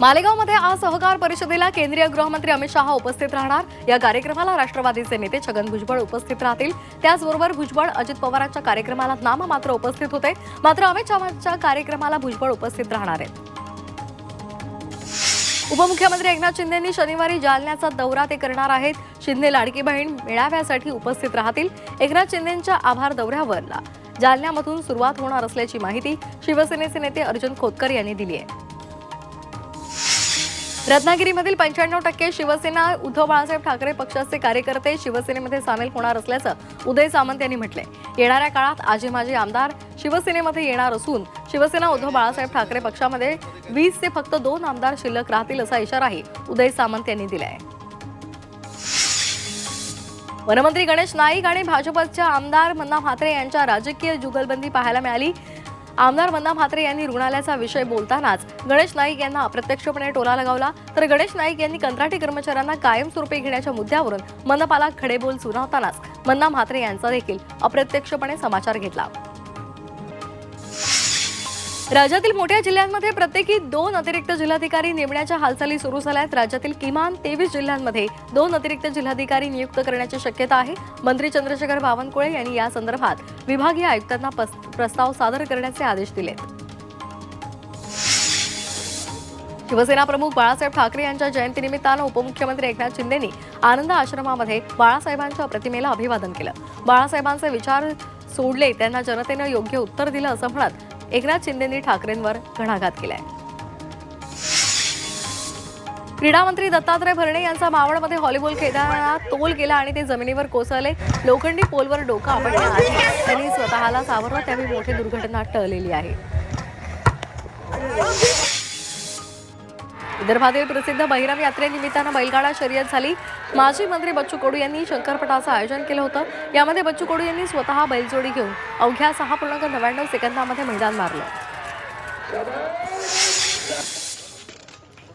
मालेगावमध्ये आज सहकार परिषदेला केंद्रीय गृहमंत्री अमित शहा उपस्थित राहणार. या कार्यक्रमाला राष्ट्रवादीचे नेते छगन भुजबळ उपस्थित राहतील. त्याचबरोबर भुजबळ अजित पवारांच्या कार्यक्रमाला नाममात्र उपस्थित होते. मात्र अमित शहाच्या कार्यक्रमाला भुजबळ उपस्थित राहणार आहेत. उपमुख्यमंत्री एकनाथ शिंदेंनी शनिवारी जालन्याचा दौरा ते करणार आहेत. शिंदे लाडकी बहीण मेळाव्यासाठी उपस्थित राहतील. एकनाथ शिंदेंच्या आभार दौऱ्यावरला जालन्यामधून सुरुवात होणार असल्याची माहिती शिवसेनेचे नेते अर्जुन खोतकर यांनी दिली आहे. रत्नागिरीमधील पंच्याण्णव टक्के शिवसेना उद्धव बाळासाहेब ठाकरे पक्षाचे कार्यकर्ते शिवसेनेमध्ये सामील होणार असल्याचं उदय सामंत यांनी म्हटलंय. येणाऱ्या काळात आजी माजी आमदार शिवसेनेमध्ये येणार असून शिवसेना उद्धव बाळासाहेब ठाकरे पक्षामध्ये वीस ते फक्त दोन आमदार शिल्लक राहतील असा इशाराही उदय सामंत यांनी दिलाय. वनमंत्री गणेश नाईक आणि भाजपच्या आमदार मन्ना म्हात्रे यांच्या राजकीय जुगलबंदी पाहायला मिळाली. आमदार मन्ना म्हात्रे यांनी रुग्णालयाचा विषय बोलतानाच गणेश नाईक यांना अप्रत्यक्षपणे टोला लगावला. तर गणेश नाईक यांनी कंत्राटी कर्मचाऱ्यांना कायमस्वरूपी घेण्याच्या मुद्द्यावरून मनपाला खडेबोल सुनावतानाच मन्ना म्हात्रे यांचा देखील अप्रत्यक्षपणे समाचार घेतला. राज्यातील मोठ्या जिल्ह्यांमध्ये प्रत्येकी दोन अतिरिक्त जिल्हाधिकारी नेमण्याच्या हालचाली सुरू झाल्या आहेत राज्यातील किमान तेवीस जिल्ह्यांमध्ये दोन अतिरिक्त जिल्हाधिकारी नियुक्त करण्याची शक्यता आहे. मंत्री चंद्रशेखर बावनकुळे यांनी या संदर्भात विभागीय आयुक्तांना प्रस्ताव सादर करण्याचे आदेश दिलेत. शिवसेना प्रमुख बाळासाहेब ठाकरे यांच्या जयंतीनिमित्तानं उपमुख्यमंत्री एकनाथ शिंदेनी आनंद आश्रमामध्ये बाळासाहेबांच्या प्रतिमेला अभिवादन केलं. बाळासाहेबांचे विचार सोडले त्यांना जनतेनं योग्य उत्तर दिलं असं म्हणत एकनाथ शिंदेंनी ठाकरेंवर घणाघात केलाय. क्रीडा मंत्री दत्तात्रय भरणे यांचा मावळमध्ये व्हॉलीबॉल खेळताना तोल केला आणि ते जमिनीवर कोसळले. लोखंडी पोलवर डोकं आपटण्याआधी त्यांनी स्वतःला सावरलं त्यावेळी मोठी दुर्घटना टळलेली आहे. विदर्भातील प्रसिद्ध बहिराम यात्रेनिमित्तानं बैलगाडा शर्यत झाली. माजी मंत्री बच्चू कडू यांनी शंकरपटाचं आयोजन केलं होतं. यामध्ये बच्चू कडू यांनी स्वतः बैलजोडी घेऊन अवघ्या सहा पूर्णांक नव्याण्णव सेकंदामध्ये मैदान मारलं.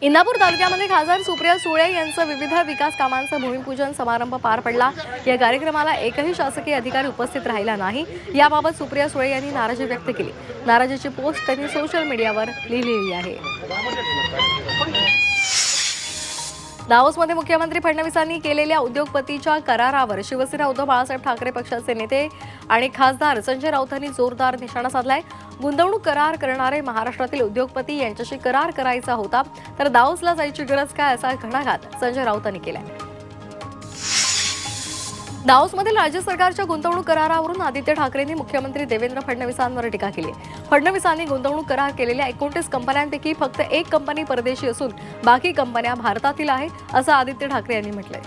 इंदापूर तालुक्यामध्ये खासदार सुप्रिया सुळे यांचं विविध विकास कामांचं भूमिपूजन समारंभ पार पडला. या कार्यक्रमाला एकही शासकीय अधिकारी उपस्थित राहिला नाही. याबाबत सुप्रिया सुळे यांनी नाराजी व्यक्त केली. नाराजीची पोस्ट त्यांनी सोशल मीडियावर लिहिलेली आहे. दावोसमध्ये मुख्यमंत्री फडणवीसांनी केलेल्या उद्योगपतीच्या करारावर शिवसेना उद्धव बाळासाहेब ठाकरे पक्षाचे नेते आणि खासदार संजय राऊतांनी जोरदार निशाणा साधलाय. गुंतवणूक करार करणारे महाराष्ट्रातील उद्योगपती यांच्याशी करार करायचा होता तर दावोसला जायची गरज काय असा घणाघात संजय राऊतांनी केलाय. दाओसमधील राज्य सरकारच्या गुंतवणूक करारावरून आदित्य ठाकरेंनी मुख्यमंत्री देवेंद्र फडणवीसांवर टीका केली. फडणवीसांनी गुंतवणूक करार केलेल्या एकोणतीस कंपन्यांपैकी फक्त एक कंपनी परदेशी असून बाकी कंपन्या भारतातील आहेत असं आदित्य ठाकरे यांनी म्हटलंय.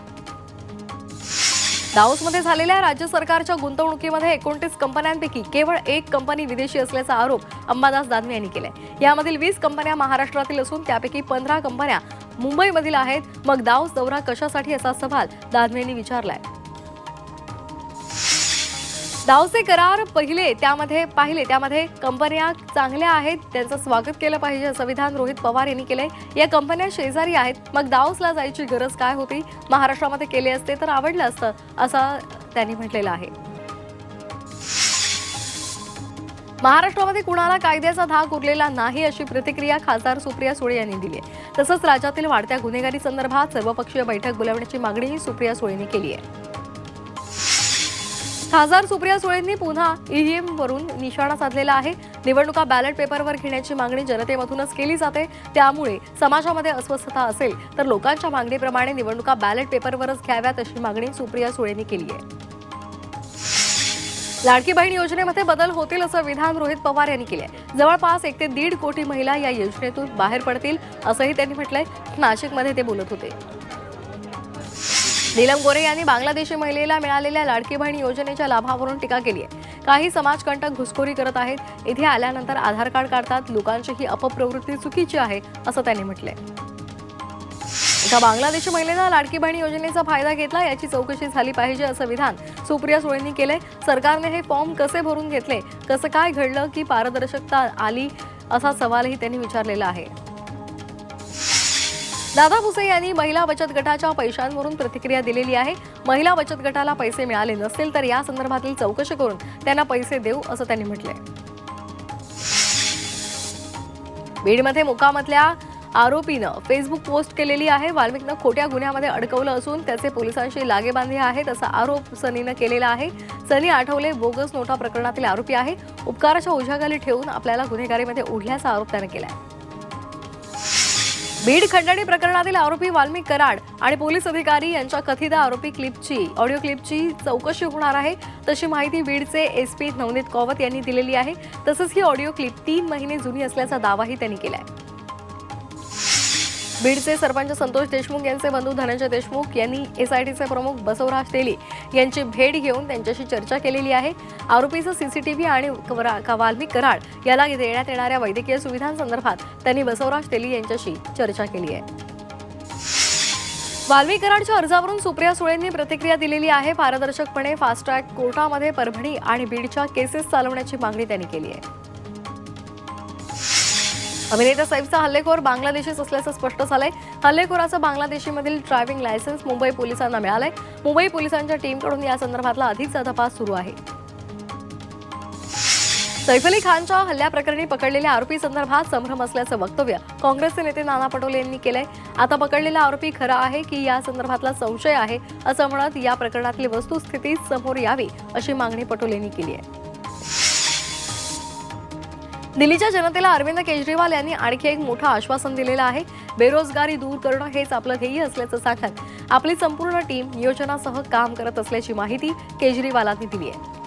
दाओसमध्ये झालेल्या राज्य सरकारच्या गुंतवणुकीमध्ये एकोणतीस कंपन्यांपैकी केवळ एक कंपनी विदेशी असल्याचा आरोप अंबादास दानवे यांनी केलाय. यामधील वीस कंपन्या महाराष्ट्रातील असून त्यापैकी पंधरा कंपन्या मुंबईमधील आहेत. मग दाऊस दौरा कशासाठी असा सवाल दानवे यांनी विचारलाय. दावसे करार पहिले त्यामध्ये पाहिले त्यामध्ये कंपन्या चांगल्या आहेत त्यांचं स्वागत केलं पाहिजे असं विधान रोहित पवार यांनी केलंय. या कंपन्या शेजारी आहेत मग दावसला जायची गरज काय होती? महाराष्ट्रामध्ये केले असते तर आवडलं असतं असं त्यांनी म्हटलेलं आहे. महाराष्ट्रामध्ये कुणाला कायद्याचा धाक उरलेला नाही अशी प्रतिक्रिया खासदार सुप्रिया सुळे यांनी दिली आहे. तसंच राज्यातील वाढत्या गुन्हेगारी संदर्भात सर्वपक्षीय बैठक बोलावण्याची मागणीही सुप्रिया सुळेंनी केली आहे. खासदार सुप्रिया सुळेंनी पुन्हा ईव्हीएम वरून निशाणा साधलेला आहे. निवडणुका बॅलेट पेपरवर घेण्याची मागणी जनतेमधूनच केली जाते. त्यामुळे समाजामध्ये अस्वस्थता असेल तर लोकांच्या मागणीप्रमाणे निवडणुका बॅलेट पेपरवरच घ्याव्यात अशी मागणी सुप्रिया सुळेंनी केली आहे. लाडकी बहीण योजनेमध्ये बदल होतील असं विधान रोहित पवार यांनी केले जवळपास एक ते दीड कोटी महिला या योजनेतून बाहेर पडतील असंही त्यांनी म्हटलंय. नाशिकमध्ये ते बोलत होते. नीलम गोरे यांनी बांगलादेशी महिलेला मिळालेल्या लाडकी बहीण योजनेच्या लाभावरून टीका केली आहे. काही समाजकंटक घुसखोरी करत आहेत. इथे आल्यानंतर आधार कार्ड काढतात. लोकांची ही अपप्रवृत्ती चुकीची आहे असं त्यांनी म्हटलंय. एका बांगलादेशी महिलेनं लाडकी बहीण योजनेचा फायदा घेतला याची चौकशी झाली पाहिजे असं विधान सुप्रिया सुळेंनी केलंय. सरकारने हे फॉर्म कसे भरून घेतले? कसं काय घडलं? की पारदर्शकता आली? असा सवालही त्यांनी विचारलेला आहे. दादा भुसे यांनी महिला बचत गटाच्या पैशांवरून प्रतिक्रिया दिलेली आहे. महिला बचत गटाला पैसे मिळाले नसतील तर या संदर्भातील चौकशी करून त्यांना पैसे देऊ असं त्यांनी म्हटलंय. बीडमध्ये मुकामातल्या आरोपीनं फेसबुक पोस्ट केलेली आहे. वाल्मिकनं खोट्या गुन्ह्यामध्ये अडकवलं असून त्याचे पोलिसांशी लागेबांधे आहेत असा आरोप सनीनं केलेला आहे. सनी आठवले बोगस नोटा प्रकरणातील आरोपी आहे. उपकाराच्या ओझ्याखाली ठेवून आपल्याला गुन्हेगारीमध्ये ओढल्याचा आरोप त्यानं केला आहे बीड खंडणी प्रकरणातील आरोपी वाल्मिक कराड आणि पोलीस अधिकारी यांच्या कथित आरोपी क्लिपची ऑडिओ क्लिपची चौकशी होणार आहे. तशी माहिती बीडचे एसपी नवनीत कौवत यांनी दिलेली आहे. तसंच ही ऑडिओ क्लिप तीन महिने जुनी असल्याचा दावाही त्यांनी केलाय. बीडचे सरपंच संतोष देशमुख यांचे बंधू धनंजय देशमुख यांनी एसआयटीचे प्रमुख बसवराज तेली यांची भेट घेऊन त्यांच्याशी चर्चा केलेली आहे. आरोपीचं सीसीटीव्ही आणि वाल्मी कराड याला देण्यात येणाऱ्या वैद्यकीय सुविधांसंदर्भात त्यांनी बसवराज तेली यांच्याशी चर्चा केली आहे. वाल्मी कराडच्या अर्जावरून सुप्रिया सुळेंनी प्रतिक्रिया दिलेली आहे. पारदर्शकपणे फास्ट ट्रॅक कोर्टामध्ये परभणी आणि बीडच्या केसेस चालवण्याची मागणी त्यांनी केली आहे. अभिनेता सैफचा हल्लेखोर बांगलादेशीच असल्याचं स्पष्ट झालंय. हल्लेखोराचं बांगलादेशीमधील ड्रायव्हिंग लायसन्स मुंबई पोलिसांना मिळालंय. मुंबई पोलिसांच्या टीमकडून या संदर्भातला अधिकचा तपास सुरू आहे. सैफ अली खानच्या हल्ल्याप्रकरणी पकडलेल्या आरोपी संदर्भात संभ्रम असल्याचं वक्तव्य काँग्रेसचे नेते नाना पटोले यांनी केलंय. आता पकडलेला आरोपी खरा आहे की या संदर्भातला संशय आहे असं म्हणत या प्रकरणातली वस्तुस्थिती समोर यावी अशी मागणी पटोलेंनी केली आहे. दिल्लीच्या जनतेला अरविंद केजरीवाल यांनी आणखी एक मोठं आश्वासन दिलेलं आहे. बेरोजगारी दूर करणं हेच आपलं ध्येय असल्याचं सांगत आपली संपूर्ण टीम नियोजनासह काम करत असल्याची माहिती केजरीवालांनी दिली आहे.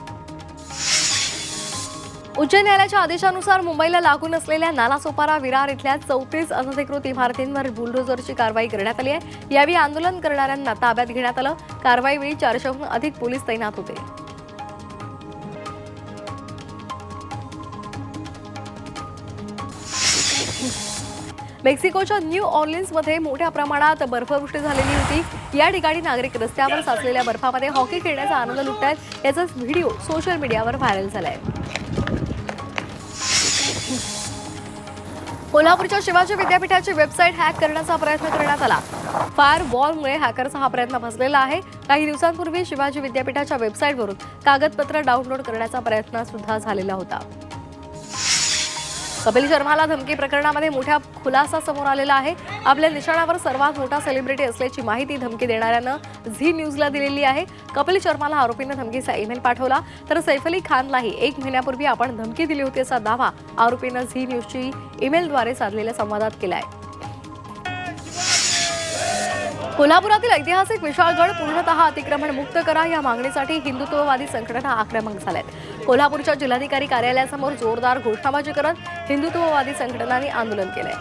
उच्च न्यायालयाच्या आदेशानुसार मुंबईला लागून असलेल्या नालासोपारा विरार इथल्या चौतीस अनधिकृत इमारतींवर बुलडोझरची कारवाई करण्यात आली आहे. यावेळी आंदोलन करणाऱ्यांना ताब्यात घेण्यात आलं. कारवाईवेळी चारशेहून अधिक पोलीस तैनात होते. मेक्सिकोच्या न्यू ऑर्लिन्समध्ये मोठ्या प्रमाणात बर्फवृष्टी झालेली होती. या ठिकाणी नागरिक रस्त्यावर साचलेल्या बर्फामध्ये हॉकी खेळण्याचा आनंद लुटतायत याचा व्हिडिओ सोशल मीडियावर व्हायरल झालाय. कोल्हापूरच्या शिवाजी विद्यापीठाची वेबसाईट हॅक करण्याचा प्रयत्न करण्यात आला. फायर वॉलमुळे हॅकरचा हा प्रयत्न फसलेला आहे. काही दिवसांपूर्वी शिवाजी विद्यापीठाच्या वेबसाईटवरून कागदपत्र डाउनलोड करण्याचा प्रयत्न सुद्धा झालेला होता. कपिल शर्माला धमकी प्रकरणामध्ये मोठा खुलासा समोर आलेला आहे. आपल्या निशाणावर सर्वात मोठा सेलिब्रिटी असल्याची माहिती धमकी देणाऱ्यानं झी न्यूजला दिलेली आहे. कपिल शर्माला आरोपीनं धमकीचा ईमेल पाठवला. तर सैफ अली खानलाही एक महिन्यापूर्वी आपण धमकी दिली होती असा दावा आरोपीनं झी न्यूजची ईमेलद्वारे साधलेल्या संवादात केला आहे कोल्हापुरातील ऐतिहासिक विशाळगड पूर्णतः अतिक्रमण मुक्त करा या मागणीसाठी हिंदुत्ववादी संघटना आक्रमक झाल्यात. कोल्हापूरच्या जिल्हाधिकारी कार्यालयासमोर जोरदार घोषणाबाजी करत हिंदुत्ववादी संघटनांनी आंदोलन केलंय.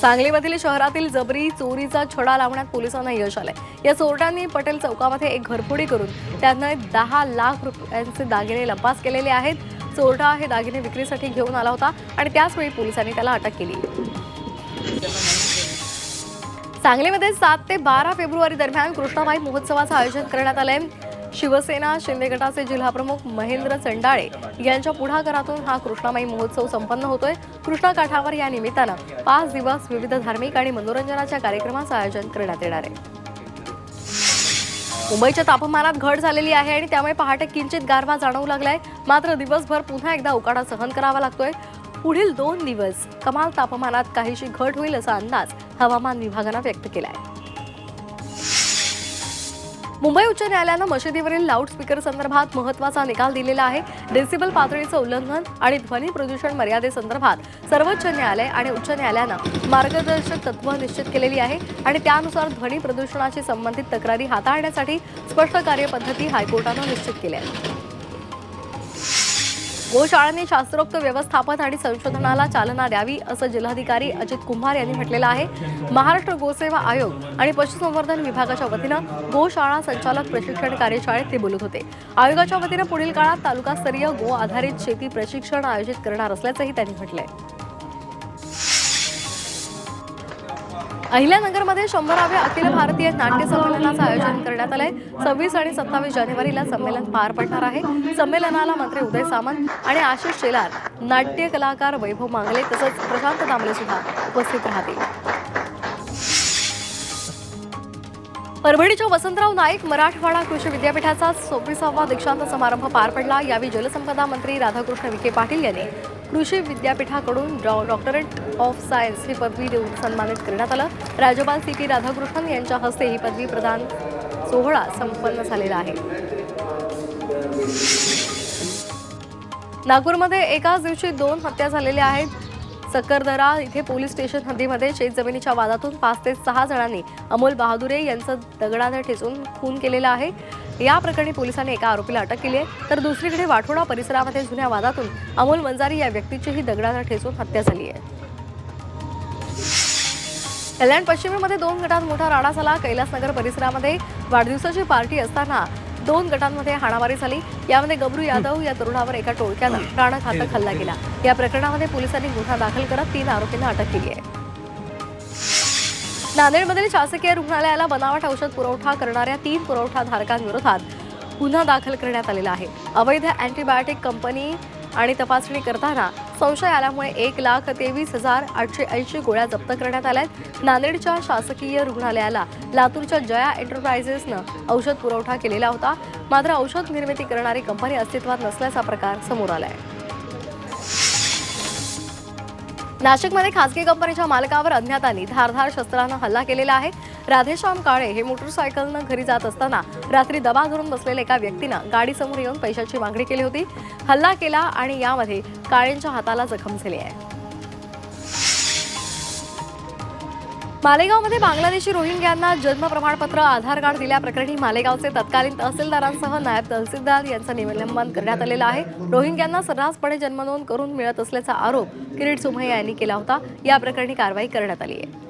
सांगलीमधील शहरातील जबरी चोरीचा छडा लावण्यात पोलिसांना यश आलंय. या चोरट्यांनी पटेल चौकामध्ये एक घरफोडी करून त्यांना दहा लाख रुपयांचे दागिने लपास केलेले आहेत. चोरटा हे दागिने विक्रीसाठी घेऊन आला होता आणि त्याचवेळी पोलिसांनी त्याला अटक केली. सांगलीमध्ये सात ते बारा फेब्रुवारी दरम्यान कृष्णाबाई महोत्सवाचं आयोजन करण्यात आलंय. शिवसेना शिंदे गटाचे जिल्हाप्रमुख महेंद्र चंडाळे यांच्या पुढाकारातून हा कृष्णामाई महोत्सव संपन्न होतोय. कृष्णा काठावर या निमित्तानं पाच दिवस विविध धार्मिक आणि मनोरंजनाच्या कार्यक्रमाचं आयोजन करण्यात येणार आहे. मुंबईच्या तापमानात घट झालेली आहे आणि त्यामुळे पहाटे किंचित गारवा जाणवू लागलाय. मात्र दिवसभर पुन्हा एकदा उकाडा सहन करावा लागतोय. पुढील दोन दिवस कमाल तापमानात काहीशी घट होईल असा अंदाज हवामान विभागानं व्यक्त केला आहे मुंबई उच्च न्यायालयानं मशिदीवरील लाऊडस्पीकर संदर्भात महत्त्वाचा निकाल दिलेला आहे. डेसिबल पातळीचं उल्लंघन आणि ध्वनी प्रदूषण मर्यादेसंदर्भात सर्वोच्च न्यायालय आणि उच्च न्यायालयानं मार्गदर्शक तत्व निश्चित केलेली आहे आणि त्यानुसार ध्वनी प्रदूषणाशी संबंधित तक्रारी हाताळण्यासाठी स्पष्ट कार्यपद्धती हायकोर्टानं निश्चित केल्या आहेत गोशाळांनी शास्त्रोक्त व्यवस्थापन आणि संशोधनाला चालना द्यावी असं जिल्हाधिकारी अजित कुंभार यांनी म्हटलेलं आहे. महाराष्ट्र गोसेवा आयोग आणि पशुसंवर्धन विभागाच्या वतीनं गोशाळा संचालक प्रशिक्षण कार्यशाळेत ते बोलत होते. आयोगाच्या वतीनं पुढील काळात तालुकास्तरीय गो आधारित शेती प्रशिक्षण आयोजित करणार असल्याचंही त्यांनी म्हटलंय. अहिल्यानगरमध्ये शंभराव्या अखिल भारतीय नाट्य संमेलनाचं आयोजन करण्यात आलंय. सव्वीस आणि सत्तावीस जानेवारीला संमेलन पार पडणार आहे. संमेलनाला मंत्री उदय सामंत आणि आशिष शेलार नाट्य कलाकार वैभव मांगले तसंच प्रशांत दामले सुद्धा उपस्थित राहतील. परभणीच्या वसंतराव नाईक मराठवाडा कृषी विद्यापीठाचा सव्वीसावा दीक्षांत समारंभ पार पडला. यावेळी जलसंपदा मंत्री राधाकृष्ण विखे पाटील यांनी कृषी विद्यापीठाकडून डॉ डॉक्टरेट ऑफ सायन्स ही पदवी देऊन सन्मानित करण्यात आलं. राज्यपाल सी पी राधाकृष्णन यांच्या हस्ते ही पदवी प्रदान सोहळा संपन्न झालेला आहे. नागपूरमध्ये एकाच दिवशी दोन हत्या झालेल्या आहेत. सकरदरा इथे पोलीस स्टेशन हद्दीमध्ये शेतजमिनीच्या वादातून पाच ते सहा जणांनी अमोल बहादुरे यांचं दगडाने ठेचून खून केलेला आहे. या प्रकरणी पोलिसांनी एका आरोपीला अटक केली आहे. तर दुसरीकडे वाठोडा परिसरामध्ये जुन्या वादातून अमोल मंजारी या व्यक्तीचीही दगडाला ठेचून हत्या झाली आहे. कल्याण पश्चिमेमध्ये दोन गटात मोठा राडा झाला. कैलासनगर परिसरामध्ये वाढदिवसाची पार्टी असताना दोन गटांमध्ये हाणामारी झाली. यामध्ये गबरू यादव या तरुणावर एका टोळक्यानं प्राणघातक हल्ला गेला या प्रकरणामध्ये पोलिसांनी गुन्हा दाखल करत तीन आरोपींना अटक केली आहे. नांदेडमधील शासकीय रुग्णालयाला बनावट औषध पुरवठा करणाऱ्या तीन पुरवठाधारकांविरोधात गुन्हा दाखल करण्यात आलेला आहे. अवैध अँटीबायोटिक कंपनी आणि तपासणी करताना संशय आल्यामुळे एक लाख तेवीस हजार आठशे ऐंशी गोळ्या जप्त करण्यात आल्या आहेत. नांदेडच्या शासकीय रुग्णालयाला लातूरच्या जया एंटरप्रायझेसनं औषध पुरवठा केलेला होता. मात्र औषध निर्मिती करणारी कंपनी अस्तित्वात नसल्याचा प्रकार समोर आला आहे नाशिकमध्ये खासगी कंपनीच्या मालकावर अज्ञातांनी धारधार शस्त्रानं हल्ला केलेला आहे. राधेश्याम काळे हे मोटरसायकलनं घरी जात असताना रात्री दबा धरून बसलेल्या एका व्यक्तीनं गाडीसमोर येऊन पैशाची मागणी केली होती. हल्ला केला आणि यामध्ये काळेंच्या हाताला जखम झाली आहे. मालेगावमध्ये बांगलादेशी रोहिंग्यांना जन्म प्रमाणपत्र आधार कार्ड दिल्याप्रकरणी मालेगावचे तत्कालीन तहसीलदारांसह नायब तहसीलदार यांचं निलंबन करण्यात आलेलं आहे. रोहिंग्यांना सर्रासपणे जन्मनोंद करून मिळत असल्याचा आरोप किरीट सुमैया यांनी केला होता. या प्रकरणी कारवाई करण्यात आली आहे.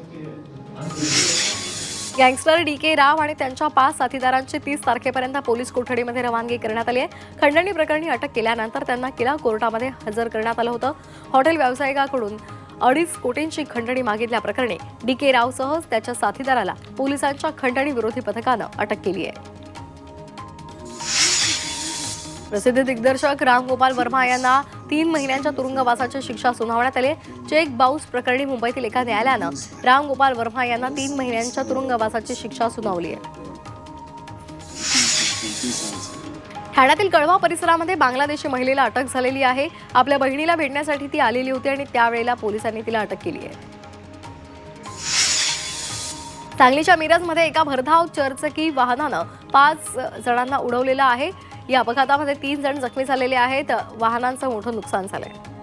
गँगस्टर डी के राव आणि त्यांच्या पाच साथीदारांची तीस तारखेपर्यंत पोलीस कोठडीमध्ये रवानगी करण्यात आली आहे. खंडणी प्रकरणी अटक केल्यानंतर त्यांना किला कोर्टामध्ये हजर करण्यात आलं होतं. हॉटेल व्यावसायिकाकडून अडीच कोटींची खंडणी मागितल्याप्रकरणी डी के रावसह त्याच्या साथीदाराला पोलिसांच्या खंडणी विरोधी पथकानं अटक केली आहे. प्रसिद्ध दिग्दर्शक रामगोपाल वर्मा यांना तीन महिन्यांच्या तुरुंगवासाची शिक्षा सुनावण्यात आली. चेक बाऊस प्रकरणी मुंबईतील एका न्यायालयानं रामगोपाल वर्मा यांना तीन महिन्यांच्या तुरुंगवासाची शिक्षा सुनावली आहे. ठाण्यातील कळवा परिसरामध्ये बांगलादेशी महिलेला अटक झालेली आहे. आपल्या बहिणीला भेटण्यासाठी ती आलेली होती आणि त्यावेळेला पोलिसांनी तिला अटक केली आहे. सांगलीच्या मिरजमध्ये एका भरधाव चरचकी वाहनानं पाच जणांना उडवलेलं आहे. या अपघातामध्ये तीन जण जखमी झालेले आहेत. वाहनांचं मोठं नुकसान झालंय.